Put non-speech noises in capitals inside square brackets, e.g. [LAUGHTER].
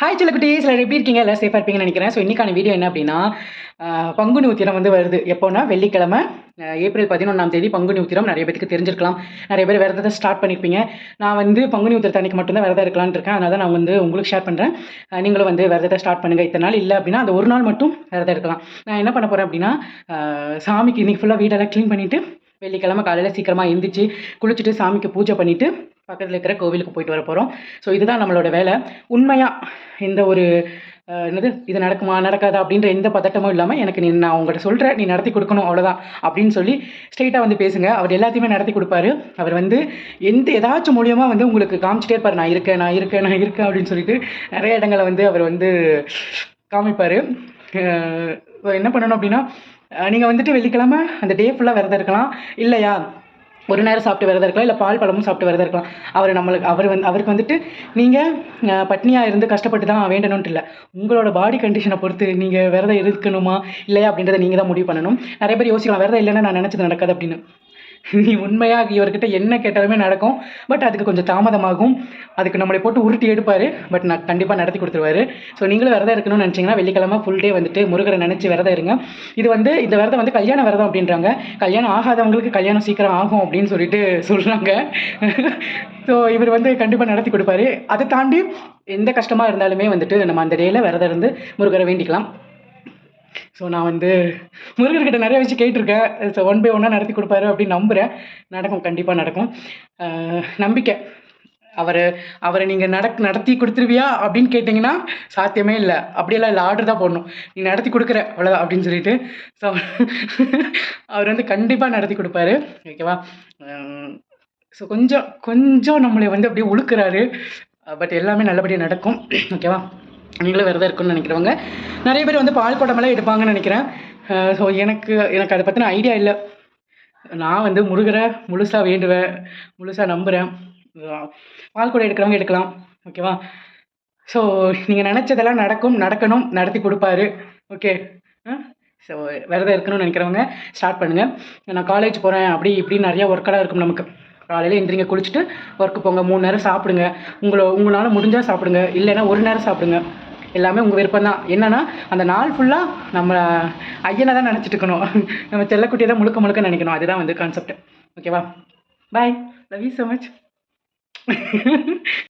Hi குட்டீஸ் எல்லாரும் எப்படி இருக்கீங்க? எல்லாம் சேஃபாக இருப்பீங்கன்னு நினைக்கிறேன். ஸோ இன்றைக்கான வீடியோ என்ன அப்படின்னா பங்குனி உத்திரம் வந்து வருது. எப்போனா வெள்ளிக்கிழமை ஏப்ரல் பதினொன்றாம் தேதி பங்குனி உத்திரம் நிறைய பேருக்கு தெரிஞ்சிருக்கலாம். நிறைய பேர் விரதத்தை ஸ்டார்ட் பண்ணியிருப்பீங்க நான் வந்து பங்குனி உத்திரத்தை அன்னைக்கு மட்டும்தான் விரதம் இருக்கலாம்னு இருக்கேன். அதனால் நான் வந்து உங்களுக்கு ஷேர் பண்ணுறேன் நீங்களும் வந்து விரதத்தை ஸ்டார்ட் பண்ணுங்கள் இத்தனை நாள் இல்லை அப்படின்னா அந்த ஒரு நாள் மட்டும் விரதம் இருக்கலாம். நான் என்ன பண்ண போகிறேன் அப்படின்னா சாமிக்கு இன்றைக்கி ஃபுல்லாக வீடெல்லாம் க்ளீன் பண்ணிவிட்டு வெள்ளிக்கிழமை காலையில் சீக்கிரமாக எழுந்திரிச்சு குளிச்சுட்டு சாமிக்கு பூஜை பண்ணிவிட்டு பக்கத்தில் இருக்கிற கோவிலுக்கு போயிட்டு வர போகிறோம் ஸோ இதுதான் நம்மளோட வேலை. உண்மையாக இந்த ஒரு என்னது? இது நடக்குமா? நடக்காதா? அப்படின்ற எந்த பதட்டமும் இல்லாமல் எனக்கு நீ நான் உங்கள்கிட்ட சொல்கிறேன் நீ நடத்தி கொடுக்கணும். அவ்வளோதான் அப்படின்னு சொல்லி ஸ்ட்ரெயிட்டாக வந்து பேசுங்க. அவர் எல்லாத்தையுமே நடத்தி கொடுப்பாரு. அவர் வந்து எந்த ஏதாச்சும் மூலியமாக வந்து உங்களுக்கு காமிச்சிட்டே இருப்பார். நான் இருக்கேன் நான் இருக்கேன் நான் இருக்கேன் அப்படின்னு சொல்லிட்டு நிறைய இடங்களை வந்து அவர் வந்து காமிப்பார். என்ன பண்ணணும் அப்படின்னா நீங்கள் வந்துட்டு வெள்ளிக்கிழமை அந்த டே ஃபுல்லாக விரதம் இருக்கலாம். இல்லையா? ஒரு நேரம் சாப்பிட்டு விரதம் இருக்கலாம் இல்லை பால் பழமும் சாப்பிட்டு விரதம் இருக்கலாம். அவர் நம்மளுக்கு அவர் வந்து அவருக்கு வந்துட்டு நீங்கள் பட்னியாக இருந்து கஷ்டப்பட்டு தான் வேண்டணும்ட்டு இல்லை. உங்களோட பாடி கண்டிஷனை பொறுத்து நீங்கள் விரதம் இருக்கணுமா இல்லையா அப்படின்றத நீங்கள் தான் முடிவு பண்ணணும். நிறைய பேர் யோசிக்கலாம் விரதம் இல்லைன்னா நான் நினச்சது நடக்காது அப்படின்னு. நீ உண்மையாக இவர்கிட்ட என்ன கேட்டாலுமே நடக்கும். பட் அதுக்கு கொஞ்சம் தாமதமாகும். அதுக்கு நம்மளை போட்டு உருட்டி எடுப்பார். பட் நான் கண்டிப்பாக நடத்தி கொடுத்துருவாரு. ஸோ நீங்களும் விரதம் இருக்கணும்னு நினச்சிங்கன்னா வெள்ளிக்கிழமை ஃபுல் டே வந்துட்டு முருகரை நினச்சி விரதம் இருங்க. இது வந்து இந்த விரதம் வந்து கல்யாண விரதம் அப்படின்றாங்க. கல்யாணம் ஆகாதவங்களுக்கு கல்யாணம் சீக்கிரம் ஆகும் அப்படின்னு சொல்லிட்டு சொல்கிறாங்க ஸோ [LAUGHS] இவர் வந்து கண்டிப்பாக நடத்தி கொடுப்பாரு. அதை தாண்டி எந்த கஷ்டமாக இருந்தாலுமே வந்துட்டு நம்ம அந்த டேயில் விரதம் இருந்து முருகரை வேண்டிக்கலாம். ஸோ நான் வந்து முருகர்கிட்ட நிறைய விஷயம் கேட்டிருக்கேன். ஸோ ஒன் பை ஒன்னாக நடத்தி கொடுப்பாரு அப்படின்னு நம்புகிறேன் நடக்கும் கண்டிப்பாக நடக்கும். நம்பிக்கை. அவர் அவரை நீங்கள் நடக் நடத்தி கொடுத்துருவியா அப்படின்னு கேட்டிங்கன்னா சாத்தியமே இல்லை. அப்படியெல்லாம் இல்லை ஆர்டர் தான் போடணும். நீ நடத்தி கொடுக்குற அவ்வளோதான் அப்படின்னு சொல்லிட்டு. ஸோ அவர் வந்து கண்டிப்பாக நடத்தி கொடுப்பாரு. ஓகேவா ஸோ கொஞ்சம் கொஞ்சம் நம்மளை வந்து அப்படியே உழுக்குறாரு. பட் எல்லாமே நல்லபடியாக நடக்கும். ஓகேவா நீங்களும் விரதம் இருக்குன்னு நினைக்கிறவங்க. நிறைய பேர் வந்து பால் குடமெல்லாம் எடுப்பாங்கன்னு நினைக்கிறேன். ஸோ எனக்கு எனக்கு அதை பற்றின ஐடியா இல்லை. நான் வந்து முருகரை முழுசாக வேண்டுவேன் முழுசாக நம்புகிறேன் பால் குடம் எடுக்கிறவங்க எடுக்கலாம். ஓகேவா ஸோ நீங்கள் நினச்சதெல்லாம் நடக்கும் நடக்கணும் நடத்தி கொடுப்பாரு. ஓகே ஸோ விரதம் இருக்கணும்னு நினைக்கிறவங்க ஸ்டார்ட் பண்ணுங்கள் நான் காலேஜ் போகிறேன் அப்படி இப்படி நிறையா ஒர்க்கெல்லாம் இருக்கும் நமக்கு. காலையில் எந்திரிங்க குளிச்சுட்டு ஒர்க்கு போங்க. மூணு நேரம் சாப்பிடுங்க. உங்களை உங்களால் முடிஞ்சால் சாப்பிடுங்க. இல்லைன்னா ஒரு நேரம் சாப்பிடுங்க. எல்லாமே உங்கள் விருப்பம் தான். என்னென்னா அந்த நாள் ஃபுல்லாக நம்ம ஐயனை தான் நினச்சிட்டு இருக்கணும். நம்ம செல்லக்குட்டியை தான் முழுக்க முழுக்க நினைக்கணும். அதுதான் வந்து கான்செப்ட் ஓகேவா bye love you so much